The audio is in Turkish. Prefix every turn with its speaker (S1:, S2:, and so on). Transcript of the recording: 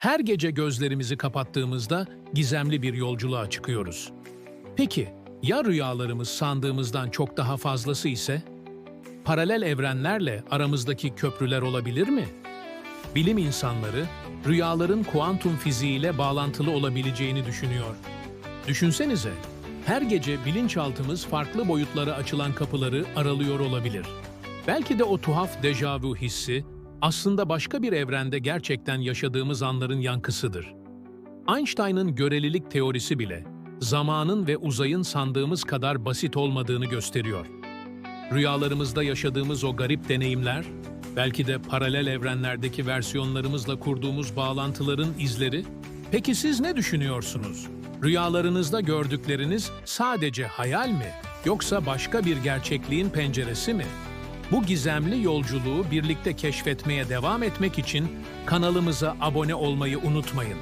S1: Her gece gözlerimizi kapattığımızda gizemli bir yolculuğa çıkıyoruz. Peki, ya rüyalarımız sandığımızdan çok daha fazlası ise? Paralel evrenlerle aramızdaki köprüler olabilir mi? Bilim insanları, rüyaların kuantum fiziğiyle bağlantılı olabileceğini düşünüyor. Düşünsenize, her gece bilinçaltımız farklı boyutlara açılan kapıları aralıyor olabilir. Belki de o tuhaf dejavu hissi aslında başka bir evrende gerçekten yaşadığımız anların yankısıdır. Einstein'ın görelilik teorisi bile zamanın ve uzayın sandığımız kadar basit olmadığını gösteriyor. Rüyalarımızda yaşadığımız o garip deneyimler, belki de paralel evrenlerdeki versiyonlarımızla kurduğumuz bağlantıların izleri. Peki siz ne düşünüyorsunuz? Rüyalarınızda gördükleriniz sadece hayal mi, yoksa başka bir gerçekliğin penceresi mi? Bu gizemli yolculuğu birlikte keşfetmeye devam etmek için kanalımıza abone olmayı unutmayın.